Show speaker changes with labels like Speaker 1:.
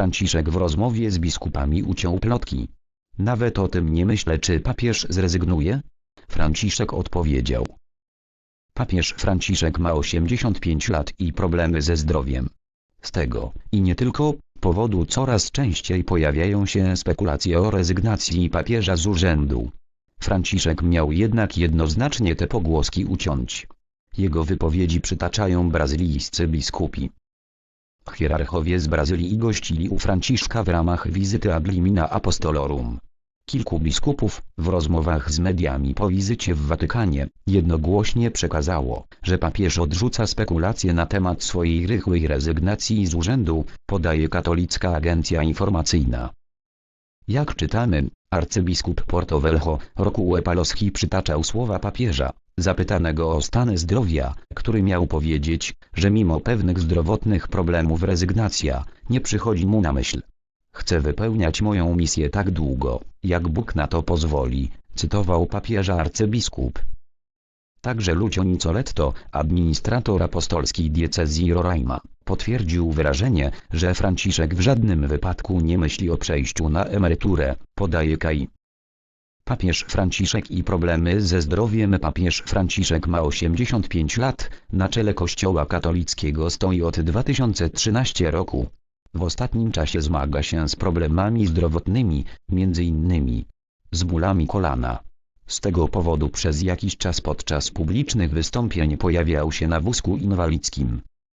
Speaker 1: Franciszek w rozmowie z biskupami uciął plotki. Nawet o tym nie myślę czy papież zrezygnuje? Franciszek odpowiedział. Papież Franciszek ma 85 lat i problemy ze zdrowiem. Z tego, i nie tylko, powodu coraz częściej pojawiają się spekulacje o rezygnacji papieża z urzędu. Franciszek miał jednak jednoznacznie te pogłoski uciąć. Jego wypowiedzi przytaczają brazylijscy biskupi. Hierarchowie z Brazylii gościli u Franciszka w ramach wizyty ad limina apostolorum. Kilku biskupów, w rozmowach z mediami po wizycie w Watykanie, jednogłośnie przekazało, że papież odrzuca spekulacje na temat swojej rychłej rezygnacji z urzędu, podaje katolicka agencja informacyjna. Jak czytamy, arcybiskup Porto Velho, roku Paloski przytaczał słowa papieża, zapytanego o stan zdrowia, który miał powiedzieć, że mimo pewnych zdrowotnych problemów rezygnacja, nie przychodzi mu na myśl. Chcę wypełniać moją misję tak długo, jak Bóg na to pozwoli, cytował papieża arcybiskup. Także Lucio Nicoletto, administrator apostolski diecezji Roraima, potwierdził wyrażenie, że Franciszek w żadnym wypadku nie myśli o przejściu na emeryturę, podaje Kai. Papież Franciszek i problemy ze zdrowiem Papież Franciszek ma 85 lat, na czele Kościoła katolickiego stoi od 2013 roku. W ostatnim czasie zmaga się z problemami zdrowotnymi, m.in. z bólami kolana. Z tego powodu przez jakiś czas podczas publicznych wystąpień pojawiał się na wózku inwalidzkim.